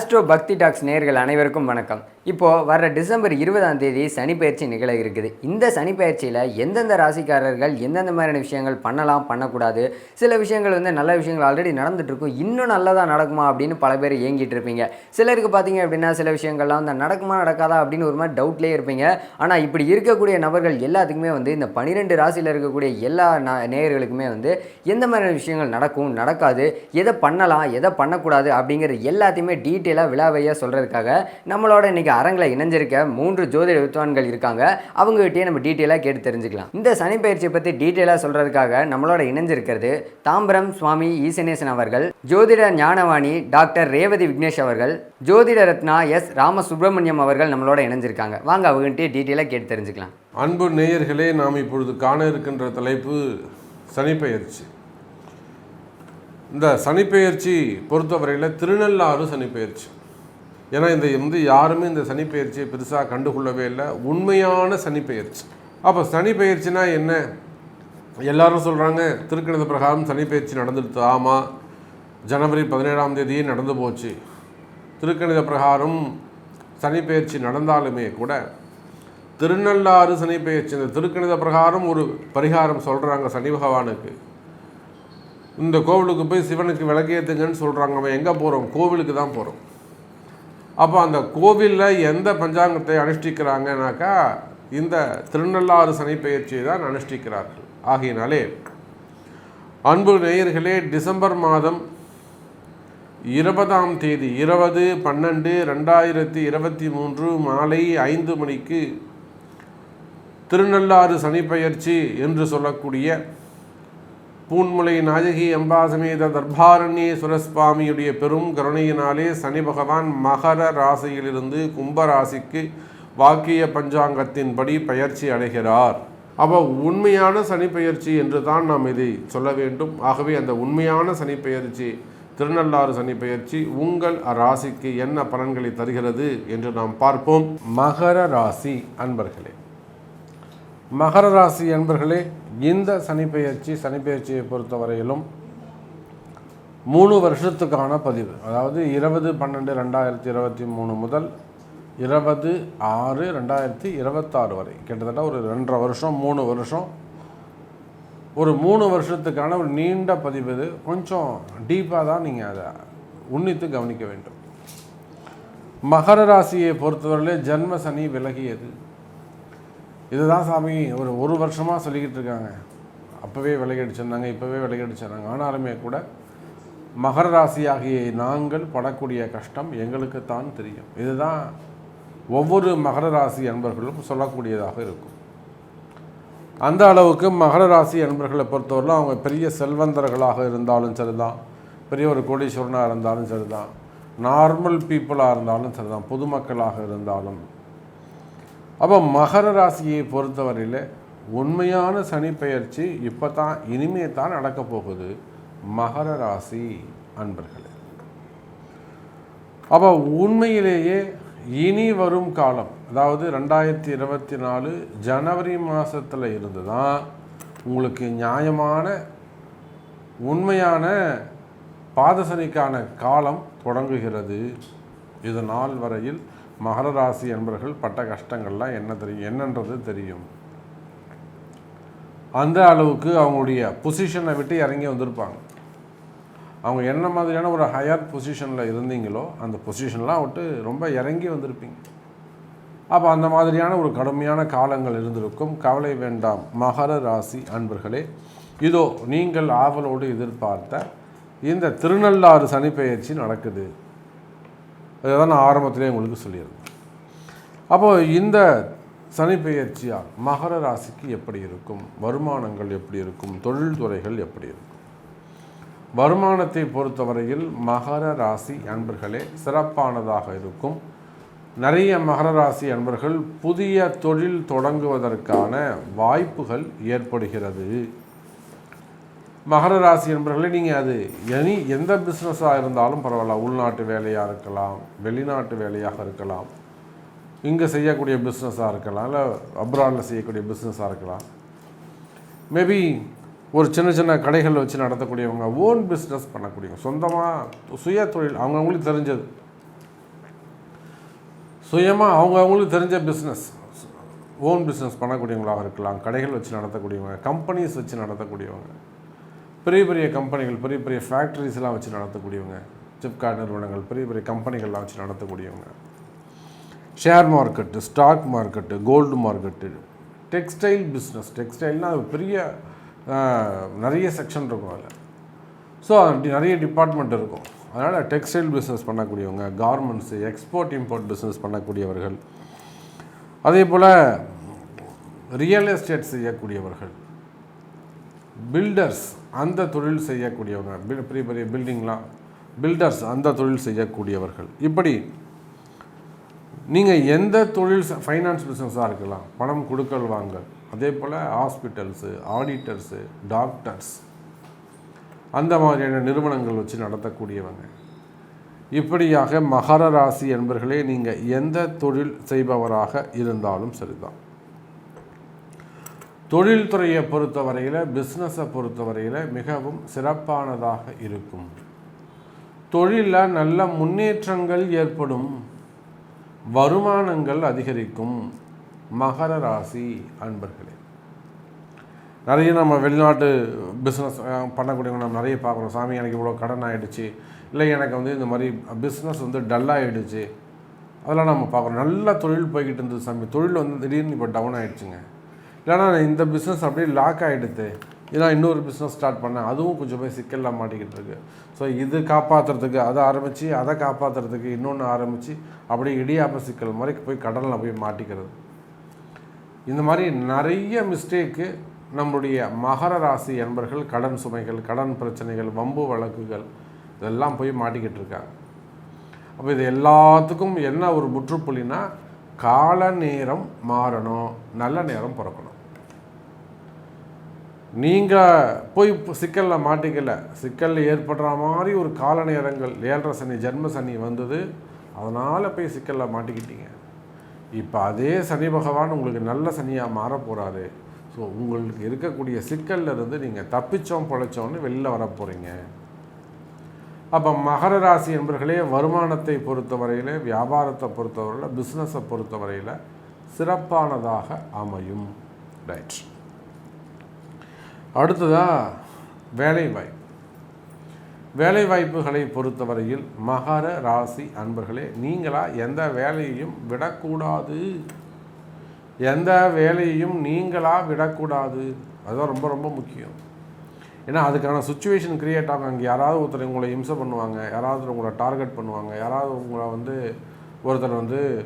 Astro பக்தி tax நேர்கள் அனைவருக்கும் வணக்கம். இப்போது வர டிசம்பர் இருபதாம் தேதி சனி பயிற்சி நிகழ இருக்குது. இந்த சனி பயிற்சியில் எந்தெந்த ராசிக்காரர்கள் எந்தெந்த மாதிரியான விஷயங்கள் பண்ணலாம் பண்ணக்கூடாது? சில விஷயங்கள் வந்து நல்ல விஷயங்கள் ஆல்ரெடி நடந்துட்டுருக்கும். இன்னும் நல்லதாக நடக்குமா அப்படின்னு பல பேர் ஏங்கிட்டு இருப்பீங்க சிலருக்கு பார்த்தீங்க அப்படின்னா சில விஷயங்கள்லாம் வந்து நடக்குமா நடக்காதா அப்படின்னு ஒரு மாதிரி டவுட்லேயே இருப்பீங்க. ஆனால் இப்படி இருக்கக்கூடிய நபர்கள் எல்லாத்துக்குமே வந்து இந்த பன்னிரெண்டு ராசியில் இருக்கக்கூடிய எல்லா ந- நேயர்களுக்குமே வந்து எந்த மாதிரியான விஷயங்கள் நடக்கும் நடக்காது? எதை பண்ணலாம் எதை பண்ணக்கூடாது? அப்படிங்கிற எல்லாத்தையுமே டீட்டெயிலாக விழாவையாக சொல்கிறதுக்காக நம்மளோட இன்னைக்கு அரங்கில் இணைஞ்சிருக்க மூன்று ஜோதிட வித்வான்கள் இருக்காங்க. அவங்ககிட்டயே நம்ம டீட்டெயிலாக கேட்டு தெரிஞ்சுக்கலாம். இந்த சனி பயிற்சியை பற்றி டீட்டெயிலாக சொல்கிறதுக்காக நம்மளோட இணைஞ்சிருக்கிறது தாம்பரம் சுவாமி ஈசனேசன் அவர்கள் ஜோதிட ஞானவாணி டாக்டர் ரேவதி விக்னேஷ் அவர்கள் ஜோதிட ரத்னா எஸ் ராமசுப்ரமணியம் அவர்கள் நம்மளோட இணைஞ்சிருக்காங்க. வாங்க அவங்ககிட்டயே டீட்டெயிலாக கேட்டு தெரிஞ்சுக்கலாம். அன்பு நேயர்களே நாம் இப்பொழுது காண இருக்கின்ற தலைப்பு சனிப்பெயர்ச்சி இந்த சனிப்பெயர்ச்சி பொறுத்தவரையில் திருநள்ளாறு சனிப்பெயர்ச்சி ஏன்னா இந்த வந்து யாருமே இந்த சனிப்பெயர்ச்சியை பெருசாக கண்டுகொள்ளவே இல்லை. உண்மையான சனிப்பெயர்ச்சி அப்போ சனிப்பெயர்ச்சினா என்ன? எல்லாரும் சொல்கிறாங்க திருக்கணித பிரகாரம் சனிப்பெயர்ச்சி நடந்துடுது ஆமாம் ஜனவரி பதினேழாம் தேதியே நடந்து போச்சு. திருக்கணித பிரகாரம் சனிப்பெயர்ச்சி நடந்தாலுமே கூட திருநள்ளாறு சனிப்பெயர்ச்சி இந்த திருக்கணித பிரகாரம் ஒரு பரிகாரம் சொல்கிறாங்க சனி பகவானுக்கு. இந்த கோவிலுக்கு போய் சிவனுக்கு விளக்கேற்றுங்கன்னு சொல்கிறாங்க அவன் எங்கே போகிறோம் கோவிலுக்கு தான் போகிறோம் அப்போ அந்த கோவிலில் எந்த பஞ்சாங்கத்தை அனுஷ்டிக்கிறாங்கனாக்கா இந்த திருநள்ளாறு சனி பெயர்ச்சியை தான் அனுஷ்டிக்கிறார்கள். ஆகையினாலே அன்பு நேயர்களே டிசம்பர் மாதம் இருபதாம் தேதி இருபது பன்னெண்டு ரெண்டாயிரத்தி இருபத்தி மூன்று மாலை ஐந்து மணிக்கு திருநள்ளாறு சனிப்பெயர்ச்சி என்று சொல்லக்கூடிய பூன்முலை நாயகி அம்பாசமேத தர்பாரண்யேஸ்வரஸ்வாமியுடைய பெரும் கருணையினாலே சனி பகவான் மகர ராசியிலிருந்து கும்ப ராசிக்கு வாக்கிய பஞ்சாங்கத்தின்படி பயிற்சி அடைகிறார். அப்போ உண்மையான சனிப்பெயர்ச்சி என்று தான் நாம் இதை சொல்ல வேண்டும். ஆகவே அந்த உண்மையான சனிப்பெயர்ச்சி திருநள்ளாறு சனிப்பெயர்ச்சி உங்கள் ராசிக்கு என்ன பலன்களை தருகிறது என்று நாம் பார்ப்போம். மகர ராசி அன்பர்களே மகர ராசி அன்பர்களே இந்த சனிப்பெயர்ச்சி சனிப்பெயர்ச்சியை பொறுத்தவரையிலும் மூணு வருஷத்துக்கான பதிவு. அதாவது இருபது பன்னெண்டு ரெண்டாயிரத்தி இருபத்தி மூணு முதல் இருபது ஆறு ரெண்டாயிரத்தி இருபத்தாறு வரை. கிட்டத்தட்ட ஒரு ரெண்டரை வருஷம் மூணு வருஷம். ஒரு மூணு வருஷத்துக்கான ஒரு நீண்ட பதிவு இது. கொஞ்சம் டீப்பாக தான் நீங்கள் அதை உன்னித்து கவனிக்க வேண்டும். மகர ராசியை பொறுத்தவரையிலே ஜென்ம சனி விலகியது. இதுதான் சாமி ஒரு ஒரு வருஷமாக சொல்லிக்கிட்டு இருக்காங்க. அப்போவே விலகடிச்சிருந்தாங்க இப்போவே விலகடிச்சிருந்தாங்க. ஆனாலுமே கூட மகர ராசியாகிய நாங்கள் படக்கூடிய கஷ்டம் எங்களுக்கு தான் தெரியும். இதுதான் ஒவ்வொரு மகர ராசி அன்பர்களும் சொல்லக்கூடியதாக இருக்கும். அந்த அளவுக்கு மகர ராசி அன்பர்களை பொறுத்தவரையிலும் அவங்க பெரிய செல்வந்தர்களாக இருந்தாலும் சரிதான். பெரிய ஒரு கோடீஸ்வரனாக இருந்தாலும் சரிதான். நார்மல் பீப்புளாக இருந்தாலும் சரிதான். பொதுமக்களாக இருந்தாலும் அப்போ மகர ராசியை பொறுத்தவரையில் உண்மையான சனி பெயர்ச்சி இப்போ தான் இனிமே தான் நடக்க போகுது. மகர ராசி அன்பர்களே. அப்போ உண்மையிலேயே இனி வரும் காலம் அதாவது ரெண்டாயிரத்தி இருபத்தி நாலு ஜனவரி மாதத்தில் இருந்து தான் உங்களுக்கு நியாயமான உண்மையான பாதசனிக்கான காலம் தொடங்குகிறது. இது நாள் வரையில் மகர ராசி என்பர்கள் பட்ட கஷ்டங்கள்லாம் என்ன தெரியும் என்னன்றது தெரியும். அந்த அளவுக்கு அவங்களுடைய பொசிஷனை விட்டு இறங்கி வந்திருப்பாங்க. அவங்க என்ன மாதிரியான ஒரு ஹையர் பொசிஷனில் இருந்தீங்களோ அந்த பொசிஷன்லாம் விட்டு ரொம்ப இறங்கி வந்திருப்பீங்க. அப்போ அந்த மாதிரியான ஒரு கடுமையான காலங்கள் இருந்திருக்கும். கவலை வேண்டாம். மகர ராசி அன்பர்களே இதோ நீங்கள் ஆவலோடு எதிர்பார்த்த இந்த திருநள்ளாறு சனிப்பெயர்ச்சி நடக்குது. அதை தான் நான் ஆரம்பத்திலே உங்களுக்கு சொல்லியிருந்தேன். அப்போது இந்த சனிப்பெயர்ச்சியால் மகர ராசிக்கு எப்படி இருக்கும்? வருமானங்கள் எப்படி இருக்கும்? தொழில்துறைகள் எப்படி இருக்கும்? வருமானத்தை பொறுத்தவரையில் மகர ராசி அன்பர்களே சிறப்பானதாக இருக்கும். நிறைய மகர ராசி அன்பர்கள் புதிய தொழில் தொடங்குவதற்கான வாய்ப்புகள் ஏற்படுகிறது. மகர ராசி என்பர்களே நீங்கள் அது எனி எந்த பிஸ்னஸாக இருந்தாலும் பரவாயில்ல. உள்நாட்டு வேலையாக இருக்கலாம் வெளிநாட்டு வேலையாக இருக்கலாம். இங்கே செய்யக்கூடிய பிஸ்னஸாக இருக்கலாம் இல்லை அப்ராடில் செய்யக்கூடிய பிஸ்னஸாக இருக்கலாம். மேபி ஒரு சின்ன சின்ன கடைகள் வச்சு நடத்தக்கூடியவங்க ஓன் பிஸ்னஸ் பண்ணக்கூடியவங்க சொந்தமாக சுய தொழில் அவங்கவுங்களுக்கு தெரிஞ்சது. சுயமாக அவங்க அவங்களுக்கு தெரிஞ்ச பிஸ்னஸ் ஓன் பிஸ்னஸ் பண்ணக்கூடியவங்களாக இருக்கலாம். கடைகள் வச்சு நடத்தக்கூடியவங்க கம்பெனிஸ் வச்சு நடத்தக்கூடியவங்க. பெரிய பெரிய கம்பெனிகள் பெரிய பெரிய ஃபேக்ட்ரிஸ்லாம் வச்சு நடத்தக்கூடியவங்க. சிப்கார்ட் நிறுவனங்கள் பெரிய பெரிய கம்பெனிகள்லாம் வச்சு நடத்தக்கூடியவங்க. Share market stock market gold market textile business டெக்ஸ்டைல்னால் அது பெரிய நிறைய செக்ஷன் இருக்கும் அதில். ஸோ நிறைய டிபார்ட்மெண்ட் இருக்கும். அதனால் டெக்ஸ்டைல் பிஸ்னஸ் பண்ணக்கூடியவங்க கார்மெண்ட்ஸு எக்ஸ்போர்ட் இம்போர்ட் பிஸ்னஸ் பண்ணக்கூடியவர்கள். அதே போல் ரியல் எஸ்டேட் செய்யக்கூடியவர்கள். பில்டர்ஸ் அந்த தொழில் செய்யக்கூடியவங்க பில்- பெரிய பெரிய பில்டிங்லாம் பில்டர்ஸ் அந்த தொழில் செய்யக்கூடியவர்கள். இப்படி நீங்கள் எந்த தொழில் ஃபைனான்ஸ் பிஸ்னஸாக இருக்கலாம் பணம் கொடுக்கல் வாங்க. அதே போல் ஹாஸ்பிட்டல்ஸு ஆடிட்டர்ஸு டாக்டர்ஸ் அந்த மாதிரியான நிறுவனங்கள் வச்சு நடத்தக்கூடியவங்க. இப்படியாக மகர ராசி என்பர்களே நீங்கள் எந்த தொழில் செய்பவராக இருந்தாலும் சரிதான். தொழில்துறையை பொறுத்தவரையில் பிஸ்னஸை பொறுத்தவரையில் மிகவும் சிறப்பானதாக இருக்கும். தொழிலில் நல்ல முன்னேற்றங்கள் ஏற்படும். வருமானங்கள் அதிகரிக்கும். மகர ராசி அன்பர்களே. நிறைய நம்ம வெளிநாட்டு பிஸ்னஸ் பண்ணக்கூடியவங்க நம்ம நிறைய பார்க்குறோம். சாமி எனக்கு இவ்வளோ கடன் ஆகிடுச்சு இல்லை எனக்கு வந்து இந்த மாதிரி பிஸ்னஸ் வந்து டல்லாகிடுச்சு அதெல்லாம் நம்ம பார்க்குறோம். நல்ல தொழில் போய்கிட்டு இருந்தது சாமி. தொழில் வந்து திடீர்னு இப்போ டவுன் ஆகிடுச்சுங்க இல்லைன்னா இந்த பிஸ்னஸ் அப்படியே லாக் ஆகிடுது இதான் இன்னொரு பிஸ்னஸ் ஸ்டார்ட் பண்ணேன். அதுவும் கொஞ்சம் போய் சிக்கலில் மாட்டிக்கிட்டு இருக்கு. ஸோ இது காப்பாற்றுறதுக்கு அதை ஆரம்பித்து அதை காப்பாற்றுறதுக்கு இன்னொன்று ஆரம்பித்து அப்படியே இடியாப்ப சிக்கல் மாதிரி போய் கடலில் போய் மாட்டிக்கிறது. இந்த மாதிரி நிறைய மிஸ்டேக்கு நம்முடைய மகர ராசி என்பர்கள் கடன் சுமைகள் கடன் பிரச்சனைகள் வம்பு வழக்குகள் இதெல்லாம் போய் மாட்டிக்கிட்டு இருக்காங்க. அப்போ இது எல்லாத்துக்கும் என்ன ஒரு முற்றுப்புள்ளினா கால நேரம் மாறணும் நல்ல நேரம் பிறக்கணும். நீங்கள் போய் சிக்கலில் மாட்டிக்கல. சிக்கலில் ஏற்படுற மாதிரி ஒரு கால நேரங்கள் ஏழரை சனி ஜென்ம சனி வந்தது. அதனால் போய் சிக்கலில் மாட்டிக்கிட்டீங்க. இப்போ அதே சனி பகவான் உங்களுக்கு நல்ல சனியாக மாற போகிறாரு ஸோ உங்களுக்கு இருக்கக்கூடிய சிக்கல்ல இருந்து நீங்கள் தப்பிச்சோம் பிழைச்சோன்னு வெளில வர போகிறீங்க அப்போ மகர ராசி என்பர்களே வருமானத்தை பொறுத்தவரையில் வியாபாரத்தை பொறுத்தவரையில் பிஸ்னஸை பொறுத்தவரையில் சிறப்பானதாக அமையும். ரைட் அடுத்ததாக வேலைவாய்ப்பு. வேலைவாய்ப்புகளை பொறுத்தவரையில் மகர ராசி அன்பர்களே நீங்களாக எந்த வேலையையும் விடக்கூடாது. எந்த வேலையையும் நீங்களாக விடக்கூடாது. அதுதான் ரொம்ப ரொம்ப முக்கியம். ஏன்னா அதுக்கான சுச்சுவேஷன் க்ரியேட் ஆகும். அங்கே யாராவது ஒருத்தர் உங்களை இம்சை பண்ணுவாங்க யாராவது உங்களை டார்கெட் பண்ணுவாங்க யாராவது உங்களை வந்து ஒருத்தர் வந்து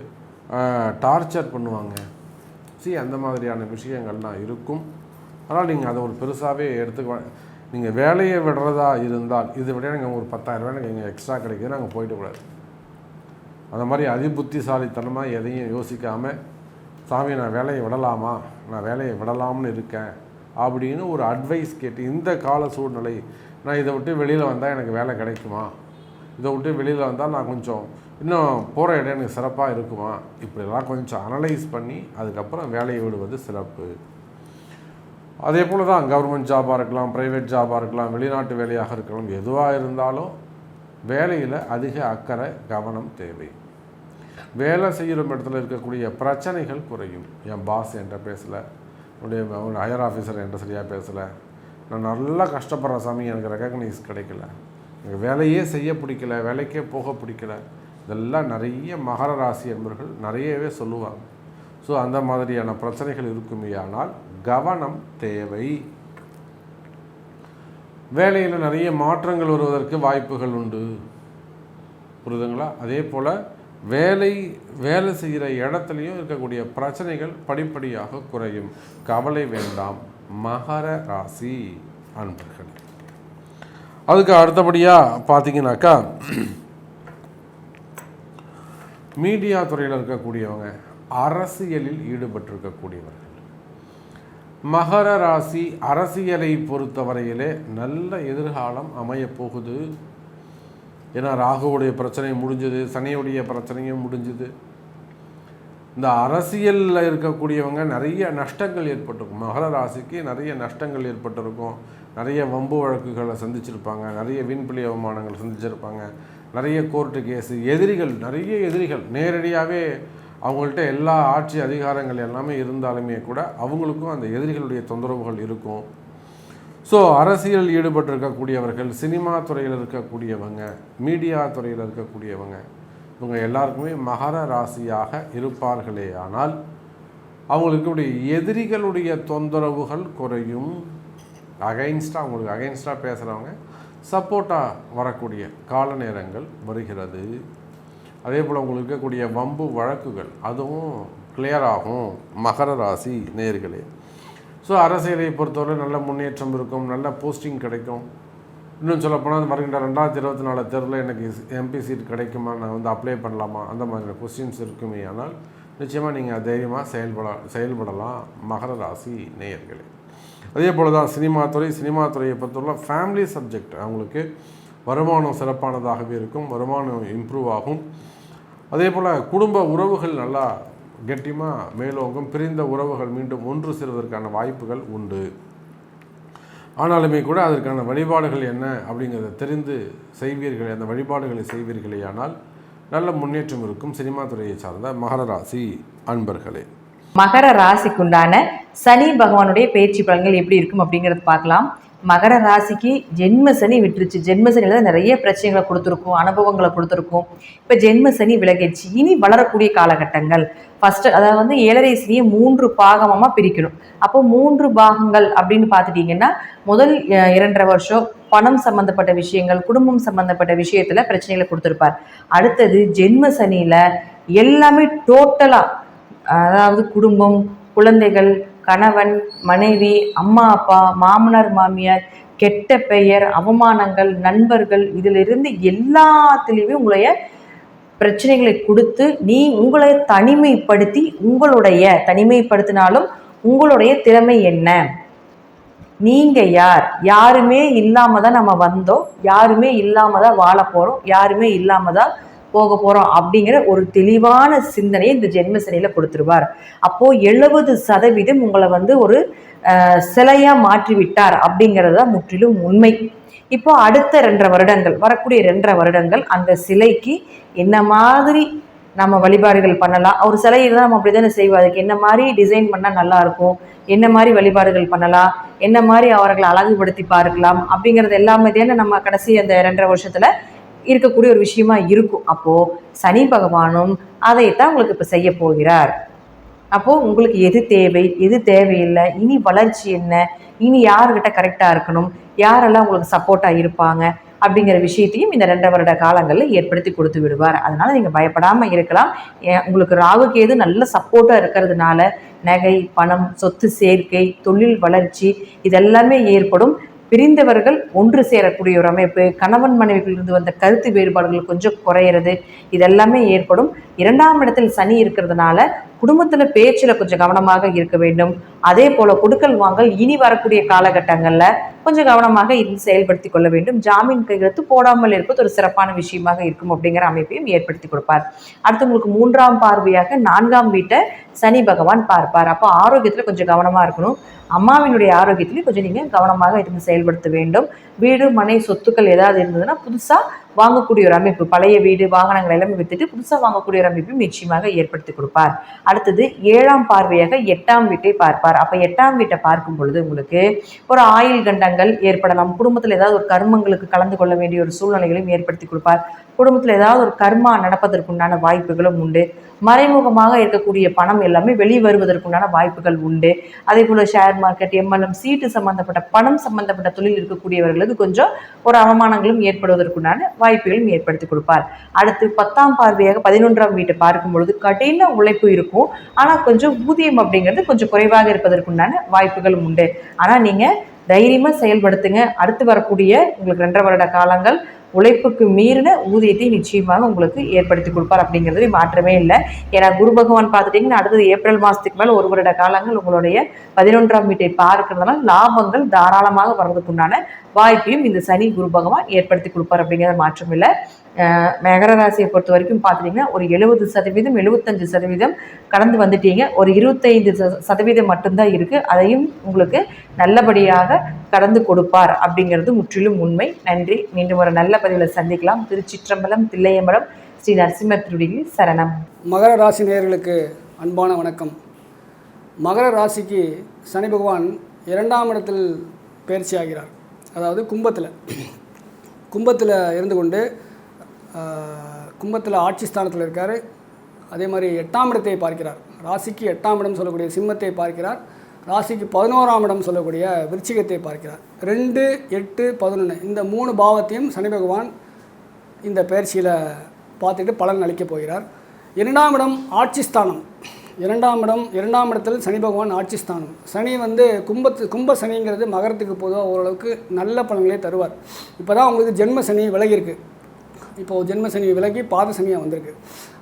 டார்ச்சர் பண்ணுவாங்க. சி அந்த மாதிரியான விஷயங்கள்லாம் இருக்கும். ஆனால் நீங்கள் அதை ஒரு பெருசாகவே எடுத்துக்க. நீங்கள் வேலையை விடுறதா இருந்தால் இதை விட எனக்கு ஒரு பத்தாயிரம் எனக்கு இங்கே எக்ஸ்ட்ரா கிடைக்குது நாங்கள் போயிடக்கூடாது அந்த மாதிரி அதிபுத்திசாலித்தனமாக எதையும் யோசிக்காமல் சாமி நான் வேலையை விடலாமா? நான் வேலையை விடலாம்னு இருக்கேன். அப்படின்னு ஒரு அட்வைஸ் கேட்டு இந்த கால சூழ்நிலை நான் இதை விட்டு வெளியில் வந்தால் எனக்கு வேலை கிடைக்குமா? இதை விட்டு வெளியில் வந்தால் நான் கொஞ்சம் இன்னும் போகிற இடம் எனக்கு சிறப்பாக இருக்குமா? இப்படிலாம் கொஞ்சம் அனலைஸ் பண்ணி அதுக்கப்புறம் வேலையை விடுவது சிறப்பு. அதே போல் தான் கவர்மெண்ட் ஜாபாக இருக்கலாம் ப்ரைவேட் ஜாபாக இருக்கலாம் வெளிநாட்டு வேலையாக இருக்கலாம் எதுவாக இருந்தாலும் வேலையில் அதிக அக்கறை கவனம் தேவை. வேலை செய்கிற இடத்துல இருக்கக்கூடிய பிரச்சனைகள் குறையும். என் பாஸ் என்கிட்ட பேசலை உடைய ஹையர் ஆஃபீஸர் என்கிட்ட சரியாக பேசலை. நான் நல்லா கஷ்டப்படுற சாமி எனக்கு ரெக்கக்னைஸ் கிடைக்கல. எனக்கு வேலையே செய்ய பிடிக்கல வேலைக்கே போக பிடிக்கல. இதெல்லாம் நிறைய மகர ராசி என்பவர்கள் நிறையவே சொல்லுவாங்க. ஸோ அந்த மாதிரியான பிரச்சனைகள் இருக்குமேயானால் கவனம் தேவை. வேலையில் நிறைய மாற்றங்கள் வருவதற்கு வாய்ப்புகள் உண்டு. புரிதுங்களா அதே போல் வேலை வேலை செய்கிற இடத்துலையும் இருக்கக்கூடிய பிரச்சனைகள் படிப்படியாக குறையும். கவலை வேண்டாம். மகர ராசி அன்பர்கள். அதுக்கு அடுத்தபடியாக பார்த்தீங்கன்னாக்கா மீடியா துறையில் இருக்கக்கூடியவங்க அரசியலில் ஈடுபட்டிருக்கக்கூடியவர்கள். மகர ராசி அரசியலை பொறுத்தவரையிலே நல்ல எதிர்காலம் அமையப்போகுது. ஏன்னா ராகுவுடைய பிரச்சனை முடிஞ்சது சனியுடைய பிரச்சனையும் முடிஞ்சுது. இந்த அரசியலில் இருக்கக்கூடியவங்க நிறைய நஷ்டங்கள் ஏற்பட்டிருக்கும். மகர ராசிக்கு நிறைய நஷ்டங்கள் ஏற்பட்டிருக்கும். நிறைய வம்பு வழக்குகளை சந்திச்சிருப்பாங்க நிறைய வீண்பிள்ளை அவமானங்கள் சந்திச்சிருப்பாங்க நிறைய கோர்ட்டு கேஸு எதிரிகள் நிறைய எதிரிகள் நேரடியாகவே அவங்கள்ட்ட எல்லா ஆட்சி அதிகாரங்கள் எல்லாமே இருந்தாலுமே கூட அவங்களுக்கும் அந்த எதிரிகளுடைய தொந்தரவுகள் இருக்கும். ஸோ அரசியல் ஈடுபட்டிருக்கக்கூடியவர்கள் சினிமா துறையில் இருக்கக்கூடியவங்க மீடியா துறையில் இருக்கக்கூடியவங்க இவங்க எல்லாருக்குமே மகர ராசியாக இருப்பார்களே. ஆனால் அவங்களுக்கு எதிரிகளுடைய தொந்தரவுகள் குறையும் அகைன்ஸ்டாக அவங்களுக்கு அகைன்ஸ்டாக பேசுகிறவங்க சப்போர்ட்டாக வரக்கூடிய கால நேரங்கள் வருகிறது. அதே போல் உங்களுக்கு இருக்கக்கூடிய வம்பு வழக்குகள் அதுவும் கிளியர் ஆகும். மகர ராசி நேர்களே. ஸோ அரசியலை பொறுத்தவரை நல்ல முன்னேற்றம் இருக்கும் நல்ல போஸ்டிங் கிடைக்கும். இன்னும் சொல்லப்போனால் வருகின்ற ரெண்டாயிரத்தி இருபத்தி நாலு தேர்தலில் எனக்கு எம்பி சீட் கிடைக்குமா? நான் வந்து அப்ளை பண்ணலாமா? அந்த மாதிரியான கொஸ்டின்ஸ் இருக்குமே. ஆனால் நிச்சயமாக நீங்கள் தைரியமாக செயல்பட செயல்படலாம் மகர ராசி நேயர்களே அதே போல் தான் சினிமா துறை சினிமா துறையை பொறுத்தவரை ஃபேமிலி சப்ஜெக்ட் அவங்களுக்கு வருமானம் சிறப்பானதாகவே இருக்கும் வருமானம் இம்ப்ரூவ் ஆகும். அதே போல் குடும்ப உறவுகள் நல்லா கெட்டியமாக மேலோங்கும் பிரிந்த உறவுகள் மீண்டும் ஒன்று சேர்வதற்கான வாய்ப்புகள் உண்டு. ஆனாலுமே கூட அதற்கான வழிபாடுகள் என்ன அப்படிங்கிறத தெரிந்து செய்வீர்கள் அந்த வழிபாடுகளை செய்வீர்களே ஆனால் நல்ல முன்னேற்றம் இருக்கும் சினிமா துறையை சார்ந்த மகர ராசி அன்பர்களே. மகர ராசிக்குண்டான சனி பகவானுடைய பயிற்சி பலன்கள் எப்படி இருக்கும் அப்படிங்கிறது பார்க்கலாம். மகர ராசிக்கு ஜென்ம சனி விட்டுருச்சு. ஜென்ம சனியில் தான் நிறைய பிரச்சனைகளை கொடுத்துருக்கும் அனுபவங்களை கொடுத்துருக்கும். இப்போ ஜென்ம சனி விலகிடுச்சு. இனி வளரக்கூடிய காலகட்டங்கள். ஃபஸ்ட்டு அதாவது வந்து ஏழரை சனியை மூன்று பாகமாக பிரிக்கணும். அப்போ மூன்று பாகங்கள் அப்படின்னு பார்த்துட்டிங்கன்னா முதல் இரண்டரை வருஷம் பணம் சம்பந்தப்பட்ட விஷயங்கள் குடும்பம் சம்பந்தப்பட்ட விஷயத்துல பிரச்சனைகளை கொடுத்துருப்பார். அடுத்தது ஜென்ம சனியில் எல்லாமே டோட்டலாக அதாவது குடும்பம் குழந்தைகள் கணவன் மனைவி அம்மா அப்பா மாமனார் மாமியார் கெட்ட பெயர் அவமானங்கள் நண்பர்கள் இதிலிருந்து எல்லாத்துலேயுமே உங்களைய பிரச்சனைகளை கொடுத்து நீ உங்களை தனிமைப்படுத்தி உங்களுடைய தனிமைப்படுத்தினாலும் உங்களுடைய திறமை என்ன? நீங்க யார்? யாருமே இல்லாம தான் நம்ம வந்தோம். யாருமே இல்லாம தான் வாழ போறோம். யாருமே இல்லாம தான் போக போறோம் அப்படிங்கிற ஒரு தெளிவான சிந்தனையை இந்த ஜென்மசனியில் கொடுத்துருவார். அப்போ எழுபது சதவீதம் உங்களை வந்து ஒரு சிலையாக சிலையா மாற்றி விட்டார் அப்படிங்கிறது தான் முற்றிலும் உண்மை. இப்போ அடுத்த ரெண்டரை வருடங்கள் வரக்கூடிய ரெண்டரை வருடங்கள் அந்த சிலைக்கு என்ன மாதிரி நம்ம வழிபாடுகள் பண்ணலாம்? ஒரு சிலையில் தான் நம்ம அப்படி தானே செய்வோம். அதுக்கு என்ன மாதிரி டிசைன் பண்ணால் நல்லாயிருக்கும் என்ன மாதிரி வழிபாடுகள் பண்ணலாம்? என்ன மாதிரி அவர்களை அழகுபடுத்தி பார்க்கலாம்? அப்படிங்கிறது எல்லாமே தானே நம்ம கடைசி அந்த ரெண்டரை வருஷத்தில் இருக்கக்கூடிய ஒரு விஷயமா இருக்கும். அப்போ சனி பகவானும் அதைத்தான் உங்களுக்கு இப்போ செய்ய போகிறார். அப்போ உங்களுக்கு எது தேவை? எது தேவையில்லை? இனி வளர்ச்சி என்ன? இனி யாருக்கிட்ட கரெக்டாக இருக்கணும்? யாரெல்லாம் உங்களுக்கு சப்போர்ட்டாக இருப்பாங்க? அப்படிங்கிற விஷயத்தையும் இந்த ரெண்டு வருட காலங்களில் ஏற்படுத்தி கொடுத்து விடுவார். அதனால நீங்கள் பயப்படாமல் இருக்கலாம். ஏன் உங்களுக்கு ராகுக்கு எது நல்ல சப்போர்ட்டாக இருக்கிறதுனால நகை பணம் சொத்து சேர்க்கை தொழில் வளர்ச்சி இதெல்லாமே ஏற்படும். பிரிந்தவர்கள் ஒன்று சேரக்கூடிய ஒரு அமைப்பு கணவன் மனைவிகளிலிருந்து வந்த கருத்து வேறுபாடுகள் கொஞ்சம் குறையிறது இதெல்லாமே ஏற்படும். இரண்டாம் இடத்தில் சனி இருக்கிறதுனால குடும்பத்தில் பேச்சில் கொஞ்சம் கவனமாக இருக்க வேண்டும். அதே போல கொடுக்கல் வாங்கல் இனி வரக்கூடிய காலகட்டங்களில் கொஞ்சம் கவனமாக இருந்து செயல்படுத்தி கொள்ள வேண்டும். ஜாமீன் கையெழுத்து போடாமல் இருப்பது ஒரு சிறப்பான விஷயமாக இருக்கும் அப்படிங்கிற அமைப்பையும் ஏற்படுத்தி கொடுப்பார். அடுத்து உங்களுக்கு மூன்றாம் பார்வையாக நான்காம் வீட்டை சனி பகவான் பார்ப்பார். அப்போ ஆரோக்கியத்தில் கொஞ்சம் கவனமாக இருக்கணும். அம்மாவினுடைய ஆரோக்கியத்திலையும் கொஞ்சம் நீங்கள் கவனமாக இருந்து செயல்படுத்த வேண்டும். வீடு மனை சொத்துக்கள் ஏதாவது இருந்ததுன்னா புதுசாக வாங்கக்கூடிய ஒரு அமைப்பு பழைய வீடு வாகனங்கள் எல்லாமே வித்துட்டு புதுசாக வாங்கக்கூடிய ஒரு அமைப்பையும் நிச்சயமாக ஏற்படுத்தி கொடுப்பார். அடுத்தது ஏழாம் பார்வையாக எட்டாம் வீட்டை பார்ப்பார். அப்போ எட்டாம் வீட்டை பார்க்கும் பொழுது உங்களுக்கு ஒரு ஆயுள் கண்டங்கள் ஏற்படலாம். குடும்பத்தில் ஏதாவது ஒரு கர்மங்களுக்கு கலந்து கொள்ள வேண்டிய ஒரு சூழ்நிலைகளையும் ஏற்படுத்தி கொடுப்பார். குடும்பத்தில் ஏதாவது ஒரு கர்மா நடப்பதற்குண்டான வாய்ப்புகளும் உண்டு. மறைமுகமாக இருக்கக்கூடிய பணம் எல்லாமே வெளி வருவதற்குண்டான வாய்ப்புகள் உண்டு. அதே போல் ஷேர் மார்க்கெட் எம்எல்எம் சீட்டு சம்பந்தப்பட்ட பணம் சம்பந்தப்பட்ட தொழில் இருக்கக்கூடியவர்களுக்கு கொஞ்சம் ஒரு அவமானங்களும் ஏற்படுவதற்குண்டான வாய்ப்புகளும் ஏற்படுத்தி கொடுப்பார். அடுத்து பத்தாம் பார்வையாக பதினொன்றாம் வீட்டை பார்க்கும் பொழுது கடின உழைப்பு இருக்கும். ஆனால் கொஞ்சம் ஊதியம் அப்படிங்கிறது கொஞ்சம் குறைவாக இருப்பதற்குண்டான வாய்ப்புகளும் உண்டு. ஆனால் நீங்கள் தைரியமாக செயல்படுத்துங்க. அடுத்து வரக்கூடிய உங்களுக்கு ரெண்டரை வருட காலங்கள் உழைப்புக்கு மீறின ஊதியத்தை நிச்சயமாக உங்களுக்கு ஏற்படுத்தி கொடுப்பார் அப்படிங்கிறது மாற்றமே இல்லை. ஏன்னா குரு பகவான் பார்த்துட்டிங்கன்னா அடுத்தது ஏப்ரல் மாதத்துக்கு மேலே ஒரு வருட காலங்கள் உங்களுடைய பதினொன்றாம் வீட்டை பார்க்கறதுனால லாபங்கள் தாராளமாக வர்றதுக்குண்டான வாய்ப்பையும் இந்த சனி குரு பகவான் ஏற்படுத்தி கொடுப்பார் அப்படிங்கிறது மாற்றம் இல்லை. மகர ராசியை பொறுத்த வரைக்கும் பார்த்துட்டிங்கன்னா ஒரு எழுபது சதவீதம் எழுபத்தஞ்சு சதவீதம் கடந்து வந்துட்டீங்க. ஒரு இருபத்தைந்து சதவீதம் மட்டும்தான் இருக்குது அதையும் உங்களுக்கு நல்லபடியாக கடந்து கொடுப்பார் அப்படிங்கிறது முற்றிலும் உண்மை. நன்றி. மீண்டும் ஒரு நல்ல பதிவில் சந்திக்கலாம். திருச்சிற்றம்பலம் தில்லையம்பலம் ஸ்ரீ நரசிம்மர் திருடியில் சரணம். மகர ராசி நேயர்களுக்கு அன்பான வணக்கம். மகர ராசிக்கு சனி பகவான் இரண்டாம் இடத்தில் பயிற்சி ஆகிறார் அதாவது கும்பத்தில். கும்பத்தில் இருந்து கொண்டு கும்பத்தில் ஆட்சி ஸ்தானத்தில் இருக்கார். அதே மாதிரி எட்டாம் இடத்தை பார்க்கிறார். ராசிக்கு எட்டாம் இடம் சொல்லக்கூடிய சிம்மத்தை பார்க்கிறார். ராசிக்கு பதினோராம் இடம் சொல்லக்கூடிய விருச்சிகத்தை பார்க்கிறார். ரெண்டு எட்டு பதினொன்று இந்த மூணு பாவத்தையும் சனி பகவான் இந்த பயிற்சியில் பார்த்துட்டு பலன் அளிக்கப் போகிறார். இரண்டாம் இடம் ஆட்சி ஸ்தானம். இரண்டாம் இடம் இரண்டாம் இடத்தில் சனி பகவான் ஆட்சி ஸ்தானம். சனி வந்து கும்பத்து கும்ப சனிங்கிறது மகரத்துக்கு பொதுவாக ஓரளவுக்கு நல்ல பலன்களே தருவார். இப்போ தான் உங்களுக்கு ஜென்ம சனி விலகிருக்கு இப்போது ஜென்ம சனி விலகி பாத சனியாக வந்திருக்கு.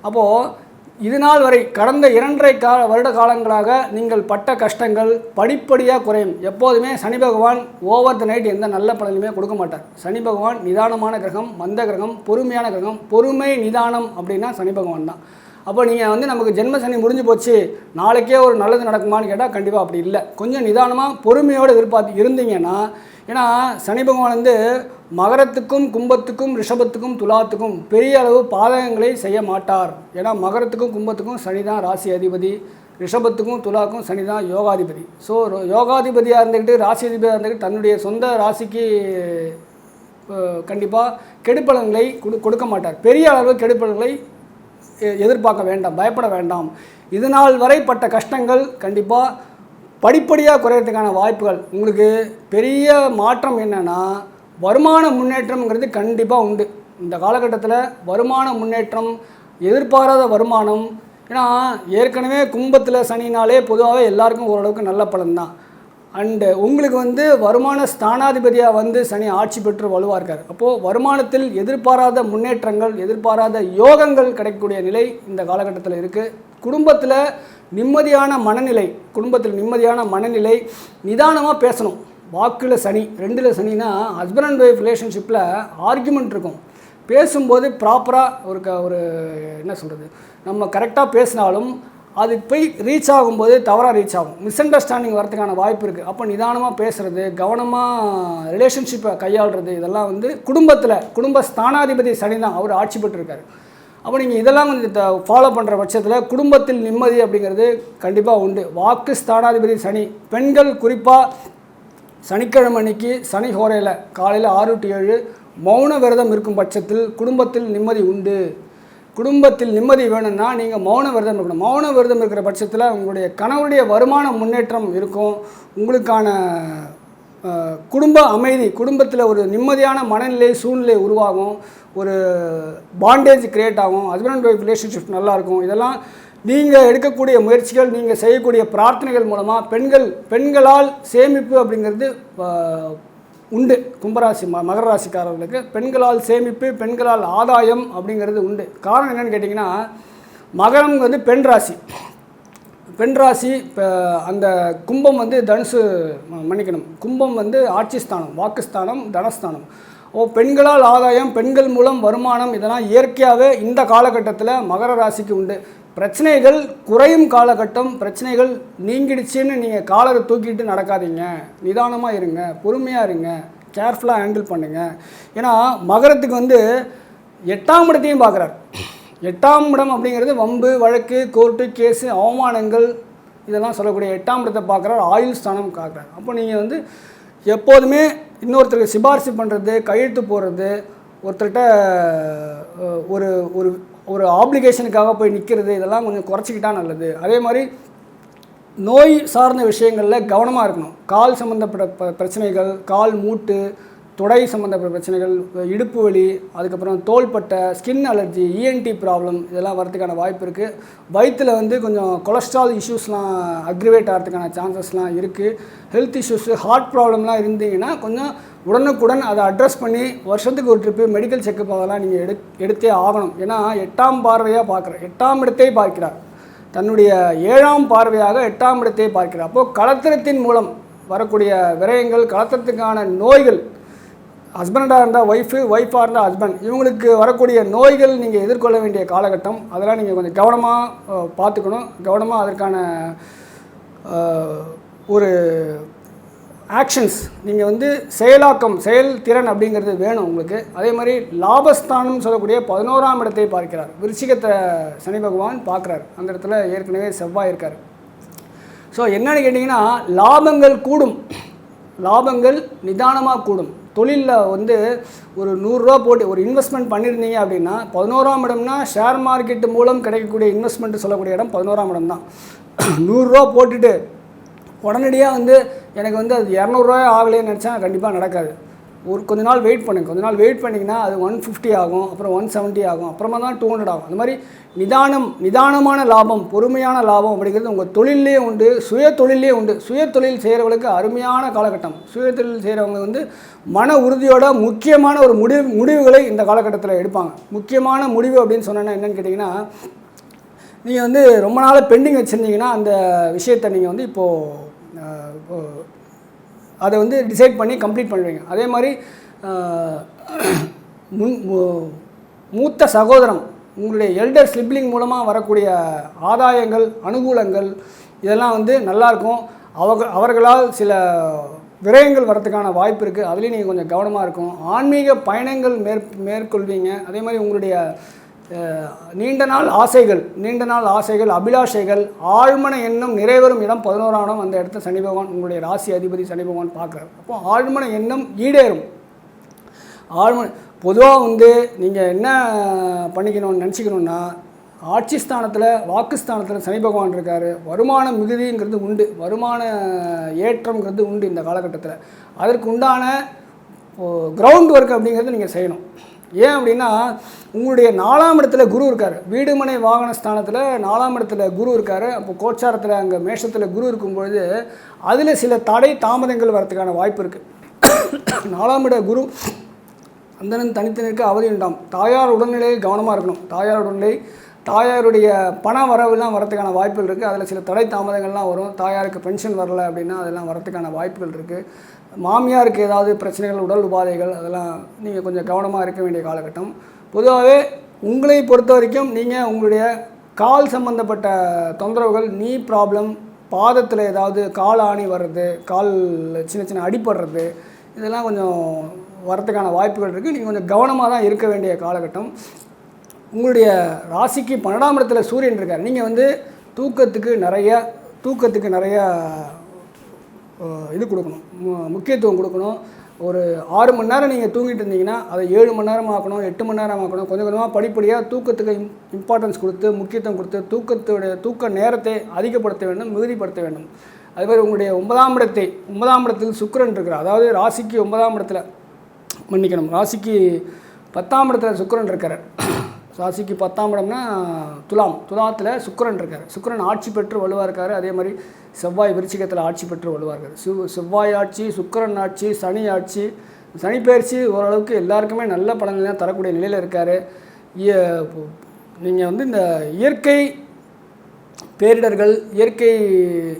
அப்போது இது நாள் வரை கடந்த இரண்டரை கால வருட காலங்களாக நீங்கள் பட்ட கஷ்டங்கள் படிப்படியாக குறையும். எப்போதுமே சனி பகவான் ஓவர் த நைட் எந்த நல்ல பலனுமே கொடுக்க மாட்டார். சனி பகவான் நிதானமான கிரகம் மந்த கிரகம் பொறுமையான கிரகம் பொறுமை நிதானம் அப்படின்னா சனி பகவான் தான். அப்போ நீங்கள் வந்து நமக்கு ஜென்ம சனி முடிஞ்சு போச்சு நாளைக்கே ஒரு நல்லது நடக்குமான்னு கேட்டால் கண்டிப்பாக அப்படி இல்லை. கொஞ்சம் நிதானமாக பொறுமையோடு எதிர்பார்த்து இருந்தீங்கன்னா ஏன்னா சனி பகவான் வந்து மகரத்துக்கும் கும்பத்துக்கும் ரிஷபத்துக்கும் துலாத்துக்கும் பெரிய அளவு பாதகங்களை செய்ய மாட்டார். ஏன்னா மகரத்துக்கும் கும்பத்துக்கும் சனி தான் ராசி அதிபதி ரிஷபத்துக்கும் துலாக்கும் சனி தான் யோகாதிபதி ஸோ யோகாதிபதியாக இருந்துக்கிட்டு ராசி அதிபதியாக இருந்துக்கிட்டு தன்னுடைய சொந்த ராசிக்கு கண்டிப்பாக கெடுப்பலன்களை கொடு கொடுக்க மாட்டார். பெரிய அளவு கெடுப்பலன்களை எ- எதிர்பார்க்க வேண்டாம் பயப்பட வேண்டாம். இது நாள் வரை பட்ட கஷ்டங்கள் கண்டிப்பாக படிப்படியாக குறையிறதுக்கான வாய்ப்புகள். உங்களுக்கு பெரிய மாற்றம் என்னென்னா வருமான முன்னேற்றம்ங்கிறது கண்டிப்பாக உண்டு. இந்த காலகட்டத்தில் வருமான முன்னேற்றம் எதிர்பாராத வருமானம் ஏன்னா ஏற்கனவே கும்பத்தில் சனினாலே பொதுவாகவே எல்லாருக்கும் ஓரளவுக்கு நல்ல பலன் தான். அண்டு உங்களுக்கு வந்து வருமான ஸ்தானாதிபதியாக வந்து சனி ஆட்சி பெற்று வலுவாக இருக்கார். அப்போது வருமானத்தில் எதிர்பாராத முன்னேற்றங்கள் எதிர்பாராத யோகங்கள் கிடைக்கக்கூடிய நிலை இந்த காலகட்டத்தில் இருக்குது குடும்பத்தில் நிம்மதியான மனநிலை குடும்பத்தில் நிம்மதியான மனநிலை நிதானமாக பேசணும். வாக்கில் சனி ரெண்டில் சனினா ஹஸ்பண்ட் அண்ட் ஒய்ஃப் ரிலேஷன்ஷிப்பில் ஆர்குமெண்ட் இருக்கும். பேசும்போது ப்ராப்பராக ஒரு க ஒரு என்ன சொல்கிறது நம்ம கரெக்டாக பேசினாலும் அது போய் ரீச் ஆகும்போது தவறாக ரீச் ஆகும். மிஸ் அண்டர்ஸ்டாண்டிங் வரதுக்கான வாய்ப்பு இருக்குது அப்போ நிதானமாக பேசுகிறது கவனமாக ரிலேஷன்ஷிப்பை கையாளுறது இதெல்லாம் வந்து குடும்பத்தில் குடும்ப ஸ்தானாதிபதி சனி தான் அவர் ஆட்சி பெற்றிருக்காரு. அப்போ நீங்கள் இதெல்லாம் கொஞ்சம் ஃபாலோ பண்ணுற பட்சத்தில் குடும்பத்தில் நிம்மதி அப்படிங்கிறது கண்டிப்பாக உண்டு. வாக்கு ஸ்தானாதிபதி சனி பெண்கள் குறிப்பாக சனிக்கிழமை அன்னைக்கு சனி ஹோரையில் காலையில் ஆறு டு ஏழு மௌன விரதம் இருக்கும் பட்சத்தில் குடும்பத்தில் நிம்மதி உண்டு. குடும்பத்தில் நிம்மதி வேணும்னா நீங்கள் மௌன விரதம் இருக்கணும். மௌன விரதம் இருக்கிற பட்சத்தில் உங்களுடைய கணவருடைய வருமான முன்னேற்றம் இருக்கும். உங்களுக்கான குடும்ப அமைதி குடும்பத்தில் ஒரு நிம்மதியான மனநிலை சூழ்நிலை உருவாகும். ஒரு பாண்டேஜ் கிரியேட் ஆகும். ஹஸ்பண்ட் அண்ட் ஒய்ஃப் ரிலேஷன்ஷிப் நல்லாயிருக்கும் இதெல்லாம் நீங்கள் எடுக்கக்கூடிய முயற்சிகள் நீங்கள் செய்யக்கூடிய பிரார்த்தனைகள் மூலமாக பெண்கள் பெண்களால் சேமிப்பு அப்படிங்கிறது உண்டு. கும்பராசி ம மகர ராசிக்காரர்களுக்கு பெண்களால் சேமிப்பு பெண்களால் ஆதாயம் அப்படிங்கிறது உண்டு. காரணம் என்னென்னு கேட்டிங்கன்னா மகரம் வந்து பெண் ராசி. பெண் ராசி இப்போ அந்த கும்பம் வந்து தனுசு ம- மன்னிக்கணும். கும்பம் வந்து ஆட்சி ஸ்தானம் வாக்குஸ்தானம் தனஸ்தானம். ஓ பெண்களால் ஆதாயம் பெண்கள் மூலம் வருமானம் இதெல்லாம் இயற்கையாகவே இந்த காலகட்டத்தில் மகர ராசிக்கு உண்டு. பிரச்சனைகள் குறையும் காலகட்டம் பிரச்சனைகள் நீங்கிடுச்சுன்னு நீங்கள் காலரை தூக்கிட்டு நடக்காதீங்க. நிதானமாக இருங்க பொறுமையாக இருங்க கேர்ஃபுல்லாக ஹேண்டில் பண்ணுங்கள் ஏன்னா மகரத்துக்கு வந்து எட்டாம் இடத்தையும் பார்க்குறார். எட்டாம் இடம் அப்படிங்கிறது வம்பு வழக்கு கோர்ட்டு கேஸு அவமானங்கள் இதெல்லாம் சொல்லக்கூடிய எட்டாம் இடத்தை பார்க்குறார். ஆயுள் ஸ்தானம் பார்க்குறார் அப்போ நீங்கள் வந்து எப்போதுமே இன்னொருத்தருக்கு சிபாரிசு பண்ணுறது கையெழுத்து போடுறது ஒருத்தர்கிட்ட ஒரு ஒரு ஒரு ஆப்ளிகேஷனுக்காக போய் நிற்கிறது இதெல்லாம் கொஞ்சம் குறைச்சிக்கிட்டா நல்லது. அதே மாதிரி நோய் சார்ந்த விஷயங்களில் கவனமாக இருக்கணும். கால் சம்மந்தப்பட்ட ப- பிரச்சனைகள் கால் மூட்டு தொடை சம்மந்தப்பட்ட பிரச்சனைகள் இடுப்பு வலி அதுக்கப்புறம் தோள்பட்டை ஸ்கின் அலர்ஜி இஎன்டி ப்ராப்ளம் இதெல்லாம் வரதுக்கான வாய்ப்பு இருக்குது வயிற்றில் வந்து கொஞ்சம் கொலஸ்ட்ரால் இஷ்யூஸ்லாம் அக்ரிவேட் ஆகிறதுக்கான சான்சஸ்லாம் இருக்குது ஹெல்த் இஷ்யூஸு ஹார்ட் ப்ராப்ளம்லாம் இருந்தீங்கன்னா கொஞ்சம் உடனுக்குடன் அதை அட்ரஸ் பண்ணி வருஷத்துக்கு ஒரு ட்ரிப்பு மெடிக்கல் செக்கப் அதெல்லாம் நீங்கள் எடு எடுத்தே ஆகணும். ஏன்னா எட்டாம் பார்வையாக பார்க்குறேன் எட்டாம் இடத்தை பார்க்கிறார். தன்னுடைய ஏழாம் பார்வையாக எட்டாம் இடத்தை பார்க்கிறார். அப்போது கலத்திரத்தின் மூலம் வரக்கூடிய விரயங்கள் கலத்திரத்துக்கான நோய்கள் ஹஸ்பண்டாக இருந்தால் ஒய்ஃபு ஒய்ஃபாக இருந்தால் ஹஸ்பண்ட் இவங்களுக்கு வரக்கூடிய நோய்கள் நீங்கள் எதிர்கொள்ள வேண்டிய காலகட்டம். அதெல்லாம் நீங்கள் கொஞ்சம் கவனமாக பார்த்துக்கணும். கவனமாக அதற்கான ஒரு ஆக்ஷன்ஸ் நீங்கள் வந்து செயலாக்கம் செயல்திறன் அப்படிங்கிறது வேணும் உங்களுக்கு. அதே மாதிரி லாபஸ்தானம் சொல்லக்கூடிய பதினோராம் இடத்தை பார்க்கிறார். விருச்சிகத்தை சனி பகவான் பார்க்குறார். அந்த இடத்துல ஏற்கனவே செவ்வாய் இருக்கார். ஸோ என்னென்னு கேட்டிங்கன்னா லாபங்கள் கூடும். லாபங்கள் நிதானமாக கூடும். தொழிலில் வந்து ஒரு நூறுரூவா போட்டு ஒரு இன்வெஸ்ட்மெண்ட் பண்ணியிருந்தீங்க அப்படின்னா பதினோராம் இடம்னா ஷேர் மார்க்கெட் மூலம் கிடைக்கக்கூடிய இன்வெஸ்ட்மெண்ட் சொல்லக்கூடிய இடம் பதினோராம் இடம் தான். நூறுரூவா போட்டுட்டு உடனடியாக வந்து எனக்கு வந்து அது இரநூறுவாயே ஆகலைன்னு நினச்சா கண்டிப்பாக நடக்காது. ஒரு கொஞ்ச நாள் வெயிட் பண்ணுங்க. கொஞ்ச நாள் வெயிட் பண்ணிங்கன்னா அது ஒன் ஃபிஃப்டி ஆகும் அப்புறம் ஒன் செவன்ட்டி ஆகும் அப்புறமா தான் டூ ஹண்ட்ரட் ஆகும். அந்த மாதிரி நிதானம் நிதானமான லாபம் பொறுமையான லாபம் அப்படிங்கிறது உங்கள் தொழிலே உண்டு சுய தொழிலே உண்டு. சுய தொழில் செய்கிறவங்களுக்கு அருமையான காலகட்டம். சுய தொழில் செய்கிறவங்க வந்து மன உறுதியோட முக்கியமான ஒரு முடிவு முடிவுகளை இந்த காலகட்டத்தில் எடுப்பாங்க. முக்கியமான முடிவு அப்படின்னு சொன்னேன்னா என்னென்னு கேட்டிங்கன்னா நீங்கள் வந்து ரொம்ப நாளாக பெண்டிங் வச்சுருந்தீங்கன்னா அந்த விஷயத்தை நீங்கள் வந்து இப்போது அதை வந்து டிசைட் பண்ணி கம்ப்ளீட் பண்ணுவீங்க. அதே மாதிரி முன் மூத்த சகோதரம் உங்களுடைய எல்டர் ஸ்லிப்லிங் மூலமாக வரக்கூடிய ஆதாயங்கள் அனுகூலங்கள் இதெல்லாம் வந்து நல்லாயிருக்கும் அவர்கள் அவர்களால் சில விரயங்கள் வரதுக்கான வாய்ப்பு இருக்குது அதுலேயும் நீங்கள் கொஞ்சம் கவனமாக இருக்கும் ஆன்மீக பயணங்கள் மேற் மேற்கொள்வீங்க. அதே மாதிரி உங்களுடைய நீண்ட நாள் ஆசைகள் நீண்ட நாள் ஆசைகள் அபிலாஷைகள் ஆழ்மன எண்ணம் நிறைவேறும் இடம் பதினோராம் இடம் அந்த இடத்த சனி பகவான் உங்களுடைய ராசி அதிபதி சனி பகவான் பார்க்குறாரு. அப்போ ஆழ்மன எண்ணம் ஈடேறும். ஆழ்மன பொதுவாக வந்து நீங்கள் என்ன பண்ணிக்கணும்னு நினச்சிக்கணுன்னா ஆட்சி ஸ்தானத்தில் வாக்கு ஸ்தானத்தில் சனி பகவான் இருக்கார். வருமான மிகுதிங்கிறது உண்டு. வருமான ஏற்றம்ங்கிறது உண்டு இந்த காலகட்டத்தில். அதற்கு உண்டான கிரவுண்ட் ஒர்க் அப்படிங்கிறது நீங்கள் செய்யணும். ஏன் அப்படின்னா உங்களுடைய நாலாம் இடத்துல குரு இருக்கார். வீடுமனை வாகன ஸ்தானத்தில் நாலாம் இடத்துல குரு இருக்கார். அப்போ கோச்சாரத்தில் அங்கே மேஷத்தில் குரு இருக்கும்பொழுது அதில் சில தடை தாமதங்கள் வரத்துக்கான வாய்ப்பு இருக்குது நாலாம் இட குரு அந்தனன் தனித்து அவதி உண்டாம். தாயார் உடல்நிலையில் கவனமாக இருக்கணும். தாயார் உடல்நிலை தாயாருடைய பண வரவுலாம் வரதுக்கான வாய்ப்புகள் இருக்குது. அதில் சில தடை தாமதங்கள்லாம் வரும். தாயாருக்கு பென்ஷன் வரல அப்படின்னா அதெல்லாம் வரதுக்கான வாய்ப்புகள் இருக்குது. மாமியாருக்கு ஏதாவது பிரச்சனைகள் உடல் உபாதைகள் அதெல்லாம் நீங்கள் கொஞ்சம் கவனமாக இருக்க வேண்டிய காலகட்டம். பொதுவாகவே உங்களை பொறுத்த வரைக்கும் நீங்கள் உங்களுடைய கால் சம்பந்தப்பட்ட தொந்தரவுகள் நீ ப்ராப்ளம் பாதத்தில் ஏதாவது கால் ஆணி வர்றது கால் சின்ன சின்ன அடிப்படுறது இதெல்லாம் கொஞ்சம் வரதுக்கான வாய்ப்புகள் இருக்குது. நீங்கள் கொஞ்சம் கவனமாக தான் இருக்க வேண்டிய காலகட்டம். உங்களுடைய ராசிக்கு பன்னெண்டாம் இடத்துல சூரியன் இருக்கார். நீங்கள் வந்து தூக்கத்துக்கு நிறைய தூக்கத்துக்கு நிறைய இது கொடுக்கணும். மு- முக்கியத்துவம் கொடுக்கணும். ஒரு ஆறு மணி நேரம் நீங்கள் தூங்கிட்டு இருந்தீங்கன்னா அதை ஏழு மணி நேரம் ஆக்கணும் எட்டு மணி நேரம் ஆக்கணும். கொஞ்சம் கொஞ்சமாக படிப்படியாக தூக்கத்துக்கு இம் இம்பார்ட்டன்ஸ் கொடுத்து முக்கியத்துவம் கொடுத்து தூக்கத்துடைய தூக்க நேரத்தை அதிகப்படுத்த வேண்டும் மிகுதிப்படுத்த வேண்டும். அதே மாதிரி உங்களுடைய ஒன்பதாம் இடத்தை ஒன்பதாம் இடத்தில் சுக்கிரன் இருக்கிறார். அதாவது ராசிக்கு ஒன்பதாம் இடத்துல மன்னிக்கணும். ராசிக்கு பத்தாம் இடத்துல சுக்கரன் இருக்கார். ராசிக்கு பத்தாம் இடம்னா துலாம். துலாத்தில் சுக்கிரன் இருக்கார். சுக்கிரன் ஆட்சி பெற்று வலுவாக இருக்கார். அதே மாதிரி செவ்வாய் விருச்சிகத்தில் ஆட்சி பெற்று வலுவாக இருக்கார். சிவ் செவ்வாய் ஆட்சி சுக்கிரன் ஆட்சி சனி ஆட்சி சனி பயிற்சி ஓரளவுக்கு எல்லாருக்குமே நல்ல பலன்கள் தான் தரக்கூடிய நிலையில் இருக்கார். நீங்கள் வந்து இந்த இயற்கை பேரிடர்கள் இயற்கை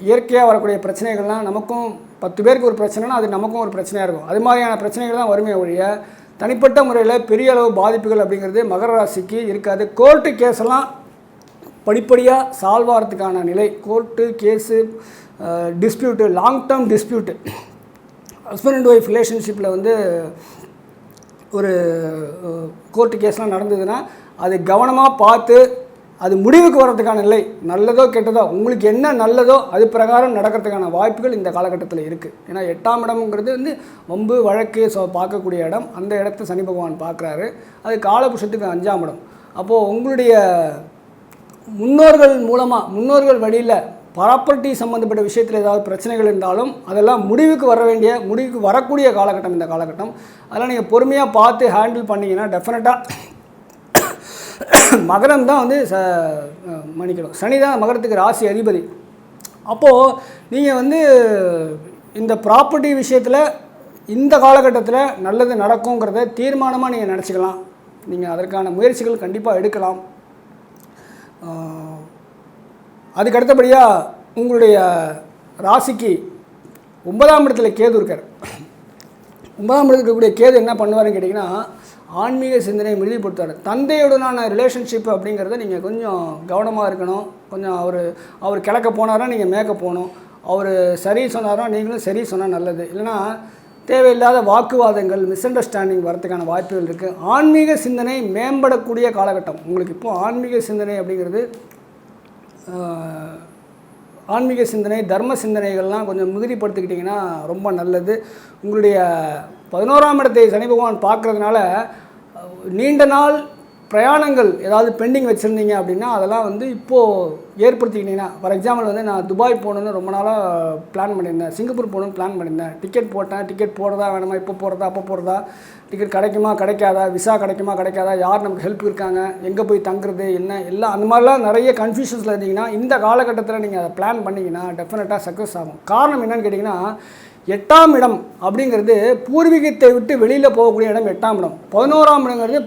இயற்கையாக வரக்கூடிய பிரச்சனைகள்லாம் நமக்கும் பத்து பேருக்கு ஒரு பிரச்சனைனா அது நமக்கும் ஒரு பிரச்சனையாக இருக்கும். அது மாதிரியான பிரச்சனைகள் தான் வறுமையை ஒழிய தனிப்பட்ட முறையில் பெரிய அளவு பாதிப்புகள் அப்படிங்கிறது மகர ராசிக்கு இருக்காது. கோர்ட்டு கேஸெல்லாம் படிப்படியாக சால்வ் ஆகிறதுக்கான நிலை. Court case dispute long term dispute husband and wife ரிலேஷன்ஷிப்பில் வந்து ஒரு கோர்ட்டு கேஸ்லாம் நடந்ததுன்னா அது கவனமாக பார்த்து அது முடிவுக்கு வர்றதுக்கான நிலை நல்லதோ கெட்டதோ உங்களுக்கு என்ன நல்லதோ அது பிரகாரம் நடக்கிறதுக்கான வாய்ப்புகள் இந்த காலகட்டத்தில் இருக்குது ஏன்னா எட்டாம் இடம்ங்கிறது வந்து வம்பு வழக்கு ஸோ பார்க்கக்கூடிய இடம். அந்த இடத்த சனி பகவான் பார்க்குறாரு. அது காலபுஷத்துக்கு அஞ்சாம் இடம். அப்போது உங்களுடைய முன்னோர்கள் மூலமாக முன்னோர்கள் வழியில் ப்ராப்பர்ட்டி சம்மந்தப்பட்ட விஷயத்தில் ஏதாவது பிரச்சனைகள் இருந்தாலும் அதெல்லாம் முடிவுக்கு வர வேண்டிய முடிவுக்கு வரக்கூடிய காலகட்டம் இந்த காலகட்டம். அதெல்லாம் நீங்கள் பொறுமையாக பார்த்து ஹேண்டில் பண்ணிங்கன்னா டெஃபினட்டாக மகரம் தான் வந்து ச மன்னிக்கணும். சனி தான் மகரத்துக்கு ராசி அதிபதி. அப்போது நீங்கள் வந்து இந்த ப்ராப்பர்ட்டி விஷயத்தில் இந்த காலகட்டத்தில் நல்லது நடக்குங்கிறத தீர்மானமாக நீங்கள் நினச்சிக்கலாம். நீங்கள் அதற்கான முயற்சிகள் கண்டிப்பாக எடுக்கலாம். அதுக்கு அடுத்தபடியாக உங்களுடைய ராசிக்கு ஒன்பதாம் இடத்துல கேது இருக்கார். ஒன்பதாம் இடத்துல இருக்கக்கூடிய கேது என்ன பண்ணுவாருன்னு கேட்டிங்கன்னா ஆன்மீக சிந்தனையை மிகுதிப்படுத்துவார். தந்தையுடனான ரிலேஷன்ஷிப் அப்படிங்கிறத நீங்கள் கொஞ்சம் கவனமாக இருக்கணும். கொஞ்சம் அவர் அவர் கிழக்க போனாரா நீங்கள் மேக்க போகணும். அவர் சரி சொன்னாரா நீங்களும் சரி சொன்னால் நல்லது. இல்லைன்னா தேவையில்லாத வாக்குவாதங்கள் மிஸ் அண்டர்ஸ்டாண்டிங் வரத்துக்கான வாய்ப்புகள் இருக்குது ஆன்மீக சிந்தனை மேம்படக்கூடிய காலகட்டம். உங்களுக்கு இப்போது ஆன்மீக சிந்தனை அப்படிங்கிறது ஆன்மீக சிந்தனை தர்ம சிந்தனைகள்லாம் கொஞ்சம் மிகுதிப்படுத்திக்கிட்டிங்கன்னா ரொம்ப நல்லது. உங்களுடைய பதினோராம் இடத்தை சனி பகவான் பார்க்குறதுனால நீண்ட நாள் பிரயாணங்கள் ஏதாவது பெண்டிங் வச்சுருந்தீங்க அப்படின்னா அதெல்லாம் வந்து இப்போது ஏற்படுத்திக்கிட்டீங்கன்னா ஃபார் எக்ஸாம்பிள் வந்து நான் துபாய் போகணுன்னு ரொம்ப நாளாக பிளான் பண்ணியிருந்தேன். சிங்கப்பூர் போகணுன்னு பிளான் பண்ணியிருந்தேன். டிக்கெட் போட்டேன். டிக்கெட் போடுறதா வேணுமா? இப்போ போகிறதா அப்போ போகிறதா டிக்கெட் கிடைக்குமா? கிடைக்காதா? விசா கிடைக்குமா? கிடைக்காதா? யார் நமக்கு ஹெல்ப் இருக்காங்க? எங்கே போய் தங்குறது? என்ன? எல்லாம் அந்த மாதிரிலாம் நிறைய கன்ஃபியூஷன்ஸில் இருந்தீங்கன்னா இந்த காலகட்டத்தில் நீங்கள் அதை பிளான் பண்ணிங்கன்னா டெஃபினட்டாக சக்ஸஸ் ஆகும். காரணம் என்னன்னு கேட்டிங்கன்னா எட்டாம் இடம் அப்படிங்கிறது பூர்வீகத்தை விட்டு வெளியில் போகக்கூடிய இடம் எட்டாம் இடம். பதினோராம் இடங்கிறது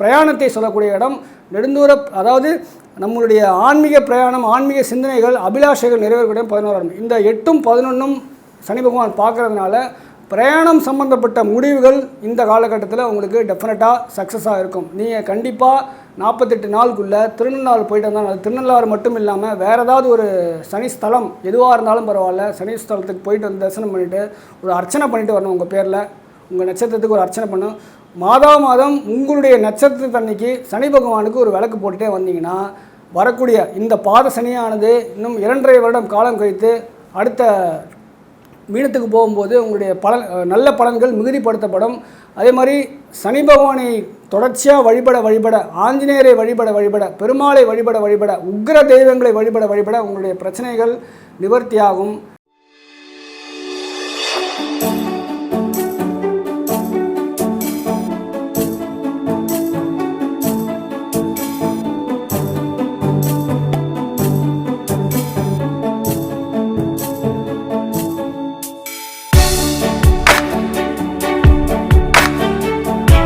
பிரயாணத்தை சொல்லக்கூடிய இடம். நெடுந்தூர அதாவது நம்மளுடைய ஆன்மீக பிரயாணம் ஆன்மீக சிந்தனைகள் அபிலாஷைகள் நிறைவேறக்கூடிய பதினோராம் இடம். இந்த எட்டும் பதினொன்றும் சனி பகவான் பார்க்கறதுனால பிரயாணம் சம்மந்தப்பட்ட முடிவுகள் இந்த காலகட்டத்தில் உங்களுக்கு டெஃபினட்டாக சக்ஸஸாக இருக்கும். நீங்கள் கண்டிப்பாக நாற்பத்தெட்டு நாளுக்குள்ளே திருநள்ளாறு போயிட்டு வந்தால் அது திருநள்ளாறு மட்டும் இல்லாமல் வேறு ஏதாவது ஒரு சனி ஸ்தலம் எதுவாக இருந்தாலும் பரவாயில்ல. சனி ஸ்தலத்துக்கு போயிட்டு வந்து தரிசனம் பண்ணிவிட்டு ஒரு அர்ச்சனை பண்ணிட்டு வரணும் உங்கள் பேரில். உங்கள் நட்சத்திரத்துக்கு ஒரு அர்ச்சனை பண்ணும் மாதா மாதம் உங்களுடைய நட்சத்திரத்தன்னைக்கு சனி பகவானுக்கு ஒரு விளக்கு போட்டுட்டே வந்தீங்கன்னா வரக்கூடிய இந்த பாத சனியானது இன்னும் இரண்டரை வருடம் காலம் கழித்து அடுத்த மீனத்துக்கு போகும்போது உங்களுடைய பலன் நல்ல பலன்கள் மிகுதிப்படுத்தப்படும். அதே மாதிரி சனி பகவானை தொடர்ச்சியாக வழிபட வழிபட ஆஞ்சநேயரை வழிபட வழிபட பெருமாளை வழிபட வழிபட உக்கிர தெய்வங்களை வழிபட வழிபட உங்களுடைய பிரச்சனைகள் நிவர்த்தியாகும்.